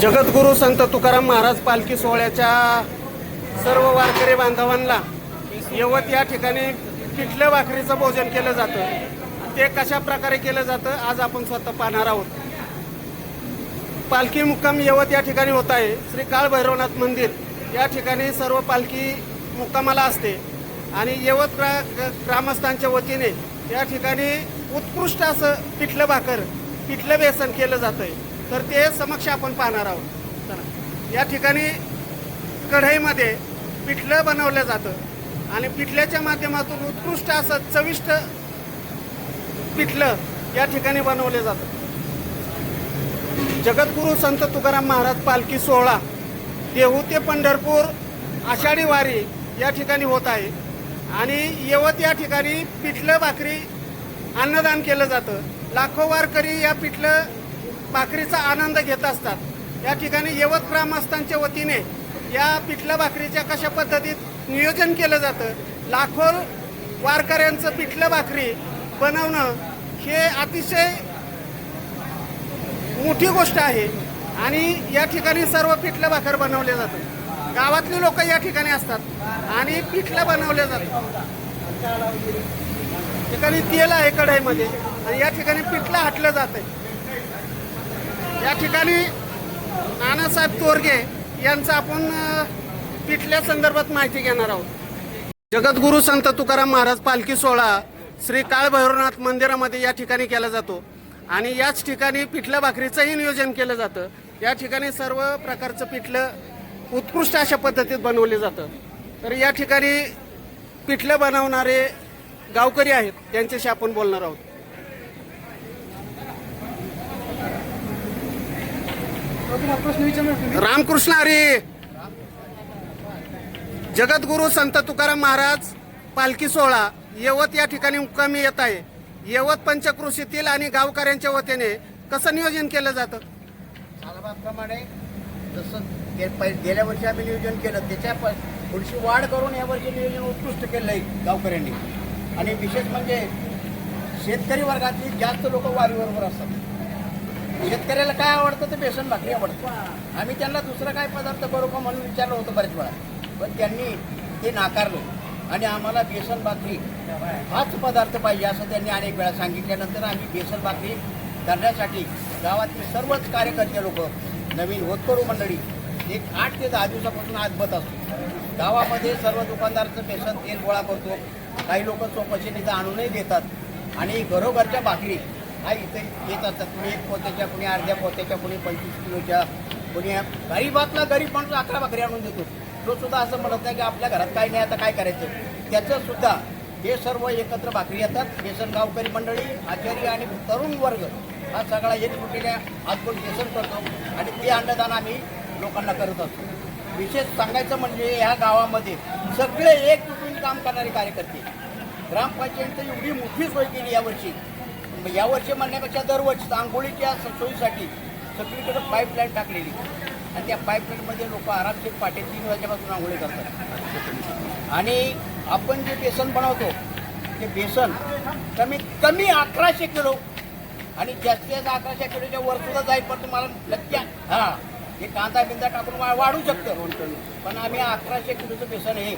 जगद्गुरू संत तुकाराम महाराज पालखी सोहळ्याच्या सर्व वारकरी बांधवांना यवत या ठिकाणी पिठलं भाकरीचं भोजन केलं जातं. ते कशा प्रकारे केलं जातं आज आपण स्वतः पाहणार आहोत. पालखी मुक्काम यवत या ठिकाणी होत आहे. श्री काळभैरवनाथ मंदिर या ठिकाणी सर्व पालखी मुक्कामाला असते. आणि यवत ग्रा ग्रामस्थांच्या वतीने या ठिकाणी उत्कृष्ट असं पिठलं भाकर पिठलं बेसन केलं जातंय. तर ते समक्ष आपण पाहणार आहोत. चला. या ठिकाणी कढईमध्ये पिठलं बनवलं जातं आणि पिठल्याच्या माध्यमातून उत्कृष्ट असं चविष्ट पिठलं या ठिकाणी बनवलं जातं. जगद्गुरू संत तुकाराम महाराज पालखी सोहळा देहू ते पंढरपूर आषाढी वारी या ठिकाणी होत आहे. आणि यवत या ठिकाणी पिठलं भाकरी अन्नदान केलं जातं. लाखो वारकरी या पिठलं भाकरीचा आनंद घेत असतात. या ठिकाणी यवत ग्रामस्थांच्या वतीने या पिठलं भाकरीच्या कशा पद्धतीत नियोजन केलं जातं लाखो वारकऱ्यांचं पिठलं भाकरी बनवणं हे अतिशय मोठी गोष्ट आहे आणि या ठिकाणी सर्व पिठलं भाकर बनवले जातं गावातली लोक या ठिकाणी असतात आणि पिठलं बनवले जातं ठिकाणी तेल आहे कढईमध्ये आणि या ठिकाणी पिठलं हाटलं जात या ठिकाणी नानासाहेब तोरगे यांचं आपण पिठल्या संदर्भात माहिती घेणार आहोत. जगद्गुरू संत तुकाराम महाराज पालखी सोहळा श्री काळ भैरवनाथ मंदिरामध्ये या ठिकाणी केला जातो. आणि याच ठिकाणी पिठलं भाकरीचंही नियोजन केलं जातं. या ठिकाणी सर्व प्रकारचं पिठलं उत्कृष्ट अशा पद्धतीत बनवले जातं. तर या ठिकाणी पिठलं बनवणारे गावकरी आहेत त्यांच्याशी आपण बोलणार आहोत. रामकृष्ण हरी. जगद्गुरू संत तुकाराम महाराज पालखी सोहळा यवत या ठिकाणी मुक्कामी येत आहे. यवत पंचकृषीतील आणि गावकऱ्यांच्या वतीने कसं नियोजन केलं जातं? सालाबादप्रमाणे जसं गे- गेल्या वर्षी आम्ही नियोजन केलं त्याच्या प- थोडीशी वाढ करून यावर्षी नियोजन उत्कृष्ट केलं आहे गावकऱ्यांनी. आणि विशेष म्हणजे शेतकरी वर्गातील जास्त लोक वारीबरोबर असतात. शेतकऱ्याला काय आवडतं ते बेसन भाकरी आवडतं. आम्ही त्यांना दुसरा काय पदार्थ करू का म्हणून विचारलं होतं बरेच वेळा. पण त्यांनी ते नाकारलं. आणि आम्हाला बेसन भाकरी हाच पदार्थ पाहिजे असं त्यांनी अनेक वेळा सांगितल्यानंतर आम्ही बेसन भाकरी करण्यासाठी गावातले सर्वच कार्यकर्ते लोक नवीन होतकरू मंडळी. एक आठ ते दहा दिवसापासून आजबत असतो. गावामध्ये सर्व दुकानदारचं बेसन तेल गोळा करतो. काही लोक चौकशी तिथं आणूनही देतात. आणि घरोघरच्या भाकरी हा इथे येत असतात. कुणी एक पोत्याच्या कुणी अर्ध्या पोत्याच्या कुणी पंचवीस किलोच्या कुणी गरीबातला गरीब माणूस अकरा भाकरी आणून देतो. तो सुद्धा असं म्हणत नाही की आपल्या घरात काही नाही आता काय करायचं? त्याचं सुद्धा हे सर्व एकत्र भाकरी येतात. बेसन गावकरी मंडळी आचार्य आणि तरुण वर्ग हा सगळा एकजुटीने आजकोण बेसन करतो आणि ते अन्नदान आम्ही लोकांना करत असतो. विशेष सांगायचं म्हणजे ह्या गावामध्ये सगळे एकजुटून काम करणारे कार्यकर्ते. ग्रामपंचायतीनं एवढी मोठी सोय केली यावर्षी. मग यावर्षी म्हणण्यापेक्षा दरवर्षी आंघोळीच्या सोयीसाठी सगळीकडे पाईपलाईन टाकलेली. आणि त्या पाईपलाईनमध्ये लोक आरामशीर पाटे तीन वाजेपासून आंघोळी करतात. आणि आपण जे बेसन बनवतो ते बेसन कमीत कमी अकराशे किलो आणि जास्तीत जास्त अकराशे किलोच्या वर सुद्धा जाईल पण तुम्हाला नक्की हा हे कांदा बिंदा टाकून वा- वाढू शकतं. पण आम्ही अकराशे किलोचं बेसन हे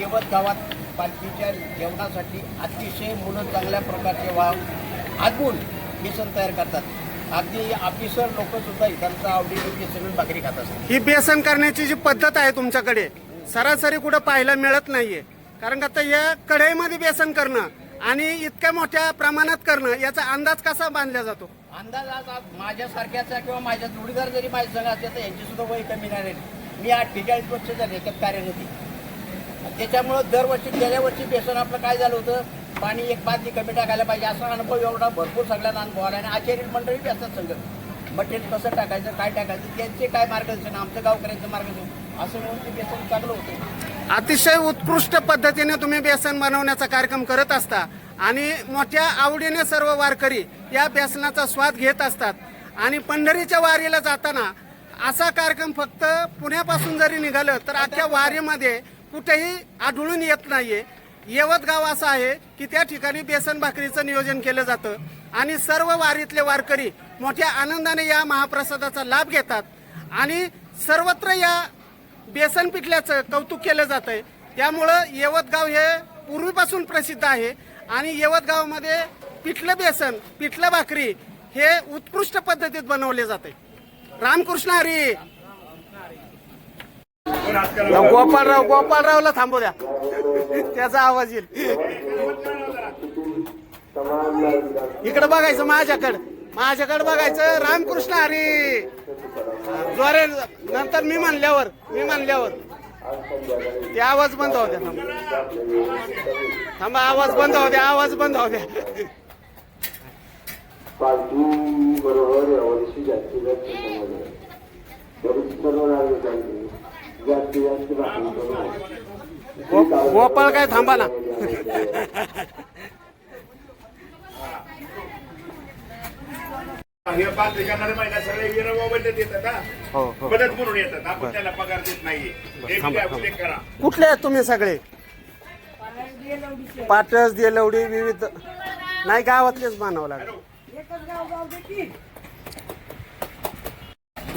यवत गावात पालखीच्या जेवणासाठी अतिशय मुलं चांगल्या प्रकारचे व्हावं आगून बेसन तयार करतात. अगदी ऑफिसर लोक सुद्धा इथांचा आवडीने बेसन भाकरी खात असतात. ही बेसन करण्याची जी पद्धत आहे तुमच्याकडे सरासरी कुठं पाहायला मिळत नाहीये. कारण का आता या कढईमध्ये बेसन करणं आणि इतक्या मोठ्या प्रमाणात करणं याचा अंदाज कसा बांधला जातो? अंदाज आज माझ्यासारख्याचा किंवा माझ्या जोडीदार जरी माझ्या संघ असले तर यांची सुद्धा वय कमी नाही राहिली. मी अठ्ठेचाळीस वर्ष झाले याच्यात कार्यरत. त्याच्यामुळं दरवर्षी गेल्या वर्षी बेसन आपलं काय झालं होतं? पाणी एक बादली कमी टाकायला पाहिजे असा अनुभव एवढा भरपूर सगळ्यांना अनुभव आला आणि आचार्य मंडळी बी असतात सगळं मटेरियल कसं टाकायचं काय टाकायचं त्यांचे काय मार्गदर्शन आमचं गावकऱ्यांचं मार्गदर्शन असं म्हणून ते व्यसन चांगलं होतं. अतिशय उत्कृष्ट पद्धतीने तुम्ही बेसन बनवण्याचा कार्यक्रम करत असता आणि मोठ्या आवडीने सर्व वारकरी या बेसनाचा स्वाद घेत असतात. आणि पंढरीच्या वारीला जाताना असा कार्यक्रम फक्त पुण्यापासून जरी निघालं तर अख्ख्या वारीमध्ये कुठेही आढळून येत नाहीये. येवत गाव असं आहे की त्या ठिकाणी बेसन भाकरीचं नियोजन केलं जातं. आणि सर्व वारीतले वारकरी मोठ्या आनंदाने या महाप्रसादाचा लाभ घेतात. आणि सर्वत्र या बेसन पिठल्याचं कौतुक केलं जात आहे त्यामुळं यवतगाव हे पूर्वीपासून प्रसिद्ध आहे. आणि यवतगावमध्ये पिठलं बेसन पिठलं भाकरी हे उत्कृष्ट पद्धतीत बनवले जाते. रामकृष्ण हरी! गोपालराव गोपालरावला थांबू द्या. त्याचा आवाज येईल. इकडे बघायचं माझ्याकडं. माझ्याकडे बघायचं रामकृष्ण हरी. द्वारे नंतर मी म्हणल्यावर मी म्हणल्यावर. ते आवाज बंद होऊ द्या थांबा. थांबा आवाज बंद होऊ द्या आवाज बंद होऊ द्या. बरोबर यावर्षी जास्तीत जास्त सर्व नागरिकांनी गोपाळ काय थांबा ना. हे महिला सगळे हा? हो हो. मदत म्हणून येतात आपण त्याला पगार देत नाहीये. हे करा. कुठले आहेत तुम्ही सगळे? पाटस देलवडी विविध. नाही गावातलेच मानावं लागेल.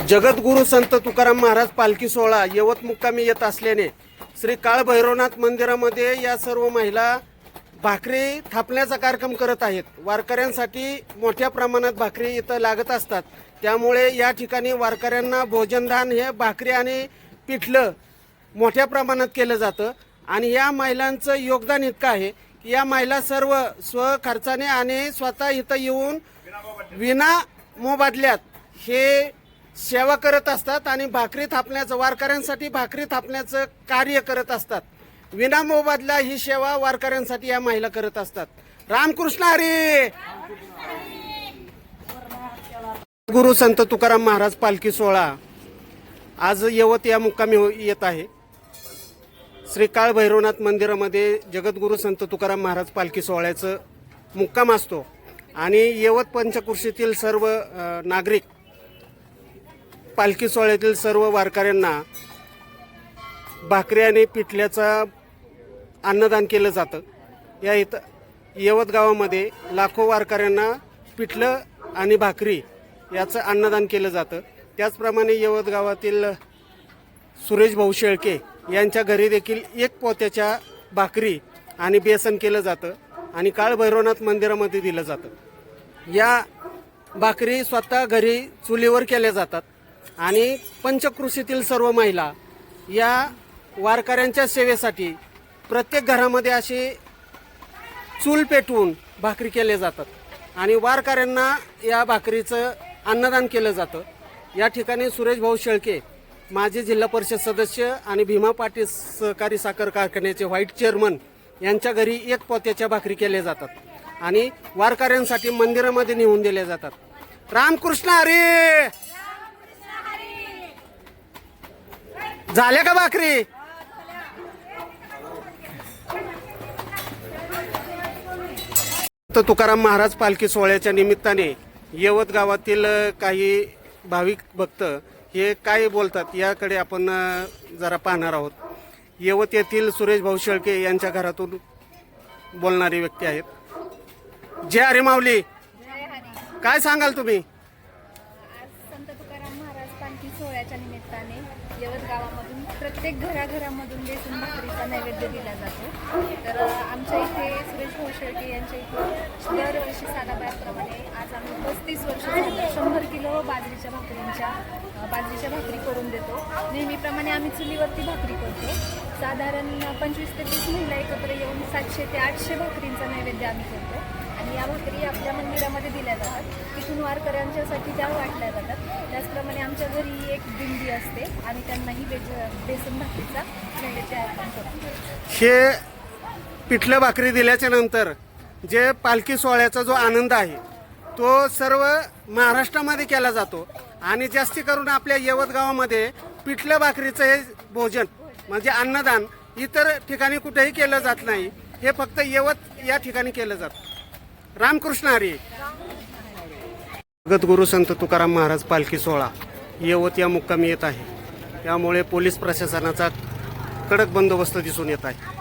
जगद्गुरु संत तुकाराम महाराज पालखी सोहळा यवत मुक्कामी येत असल्याने श्री काळ भैरवनाथ मंदिरामध्ये या सर्व महिला भाकरी थापण्याचा कार्यक्रम करत आहेत. वारकऱ्यांसाठी मोठ्या प्रमाणात भाकरी इथं लागत असतात. त्यामुळे या ठिकाणी वारकऱ्यांना भोजनदान हे भाकरी आणि पिठलं मोठ्या प्रमाणात केलं जातं. आणि या महिलांचं योगदान इतकं आहे की या महिला सर्व स्वखर्चाने आणि स्वतः इथं येऊन विना मोबादल्यात हे सेवा करत असतात आणि भाकरी थापण्याचं वारकऱ्यांसाठी भाकरी थापण्याचं कार्य करत असतात. विना मोबदला ही सेवा वारकऱ्यांसाठी या महिला करत असतात. रामकृष्ण हरी! गुरु संत तुकाराम महाराज पालखी सोहळा. आज यवत या मुक्कामी हो- येत आहे. श्री काळ भैरवनाथ मंदिरामध्ये जगद्गुरु संत तुकाराम महाराज पालखी सोहळ्याचं मुक्काम असतो. आणि यवत पंचकृषीतील सर्व नागरिक पालखी सोहळ्यातील सर्व वारकऱ्यांना भाकरी आणि पिठल्याचा अन्नदान केलं जातं. या इथं यवत गावामध्ये लाखो वारकऱ्यांना पिठलं आणि भाकरी याचं अन्नदान केलं जातं. त्याचप्रमाणे यवत गावातील सुरेश भाऊ शेळके यांच्या घरी देखील एक पोत्याच्या भाकरी आणि बेसन केलं जातं आणि काळभैरवनाथ मंदिरामध्ये दिलं जातं. या भाकरी स्वतः घरी चुलीवर केल्या जातात. आणि पंचकृषीतील सर्व महिला या वारकऱ्यांच्या सेवेसाठी प्रत्येक घरामध्ये असे चूल पेटवून भाकरी केले जातात. आणि वारकऱ्यांना या भाकरीचं अन्नदान केलं जातं. या ठिकाणी सुरेश भाऊ शेळके माजी जिल्हा परिषद सदस्य आणि भीमा पाटील सहकारी साखर कारखान्याचे व्हाईट चेअरमन यांच्या घरी एक पोत्याच्या भाकरी केल्या जातात आणि वारकऱ्यांसाठी मंदिरामध्ये नेऊन दिल्या जातात. रामकृष्ण अरे झाल्या का भाकरी? तर तुकाराम महाराज पालखी सोहळ्याच्या निमित्ताने यवत गावातील काही भाविक भक्त हे काय बोलतात याकडे आपण जरा पाहणार आहोत. यवत येथील सुरेश भाऊ शेळके यांच्या घरातून बोलणारी व्यक्ती आहेत. जय हरी माऊली. काय सांगाल तुम्ही आज संत तुकाराम महाराज पालखी सोहळ्याच्या निमित्ताने यवत गावामधून प्रत्येक घराघरामधून बेसन भाकरीचा नैवेद्य दिला जातो. तर आमच्या इथे सुरेश भाऊ शेळके यांच्या इथे दरवर्षी सालाबायाप्रमाणे आज आम्ही पस्तीस वर्ष शंभर किलो बाजरीच्या भाकरींच्या बाजरीच्या भाकरी करून देतो. नेहमीप्रमाणे आम्ही चुलीवरती भाकरी करतो. साधारण पंचवीस ते तीस महिला एकत्र येऊन सातशे ते आठशे भाकरींचा नैवेद्य आम्ही करतो. आणि या भाकरी आपल्या मंदिरामध्ये दिल्या जातात. तिथून वारकऱ्यांच्यासाठी त्या वाटल्या जातात त्याचप्रमाणे आमच्या घरी एक दिंडी असते. आणि त्यांनाही बेज बेसन भाकरीचा नैवेद्य अर्पण करतो. हे पिठलं भाकरी दिल्याच्या नंतर जे पालखी सोहळ्याचा जो आनंद आहे तो सर्व महाराष्ट्रामध्ये केला जातो. आणि जास्ती करून आपल्या यवत गावामध्ये पिठलं भाकरीचं हे भोजन म्हणजे अन्नदान इतर ठिकाणी कुठेही केलं जात नाही. हे फक्त यवत या ठिकाणी केलं जातं. रामकृष्ण हरी. जगद्गुरु संत तुकाराम महाराज पालखी सोहळा यवत या मुक्कामी येत आहे. त्यामुळे पोलीस प्रशासनाचा कडक बंदोबस्त दिसून येत आहे.